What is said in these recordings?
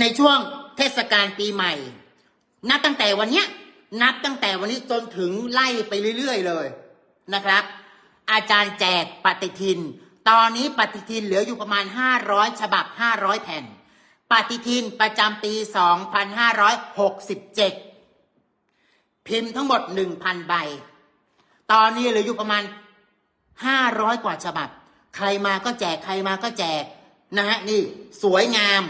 ในช่วงเทศกาลปีใหม่ นับตั้งแต่วันเนี้ย นับตั้งแต่วันนี้จนถึงไล่ไปเรื่อย ๆ เลยนะครับ อาจารย์แจกปฏิทิน ตอนนี้ปฏิทินเหลืออยู่ประมาณ 500 ฉบับ 500 แผ่น ปฏิทินประจำปี 2567 พิมพ์ทั้งหมด 1,000 ใบ ตอนนี้เหลืออยู่ประมาณ 500 กว่าฉบับ ใครมาก็แจกใครมาก็แจกนะฮะนี่สวยงาม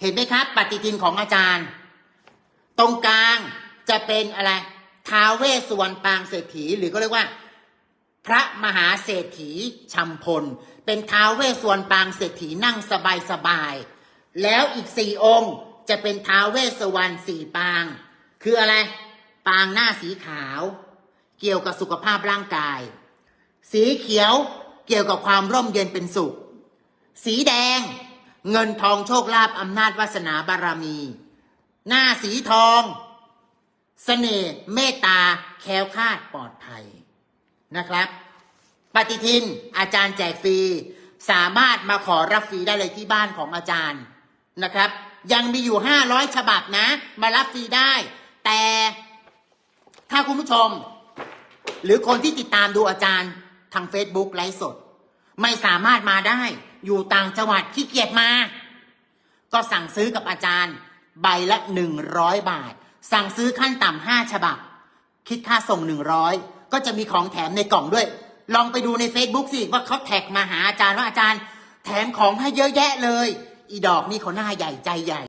เห็นไหมครับ ปฏิทินของอาจารย์ ตรงกลางจะเป็นอะไรท้าวเวสสุวรรณปางเศรษฐีหรือก็เรียกว่า พระมหาเศรษฐีชัมพล เป็นท้าวเวสสวรรณปางเศรษฐีนั่งสบายสบายๆแล้วอีกสี่องค์จะเป็นท้าวเวสสวรรณสี่ปาง คืออะไร ปางหน้าสีขาว เกี่ยวกับสุขภาพร่างกาย สีเขียวเกี่ยวกับความร่มเย็นเป็นสุข สีแดง เงินทองโชคลาภอำนาจวาสนาบารมี หน้าสีทองเสน่ห์เมตตาแคล้วคลาดปลอดภัยนะครับ ปฏิทินอาจารย์แจกฟรี สามารถมาขอรับฟรีได้เลยที่บ้านของอาจารย์นะครับ ยังมีอยู่ 500 ฉบับนะ มารับฟรีได้ แต่ถ้าคุณผู้ชม หรือคนที่ติดตามดูอาจารย์ทาง Facebook ไลฟ์สด ไม่สามารถมาได้ อยู่ต่างจังหวัดขี้เกียจมา ก็สั่งซื้อกับอาจารย์ ใบละหนึ่งร้อยบาท สั่งซื้อขั้นต่ำห้าฉบับ คิดค่าส่งหนึ่งร้อยก็จะมีของแถมในกล่องด้วย ลองไปดูใน Facebook สิว่าเขาแท็กมาหาอาจารย์ว่าอาจารย์ แถมของให้เยอะแยะเลย อีดอกนี่เขาหน้าใหญ่ใจใหญ่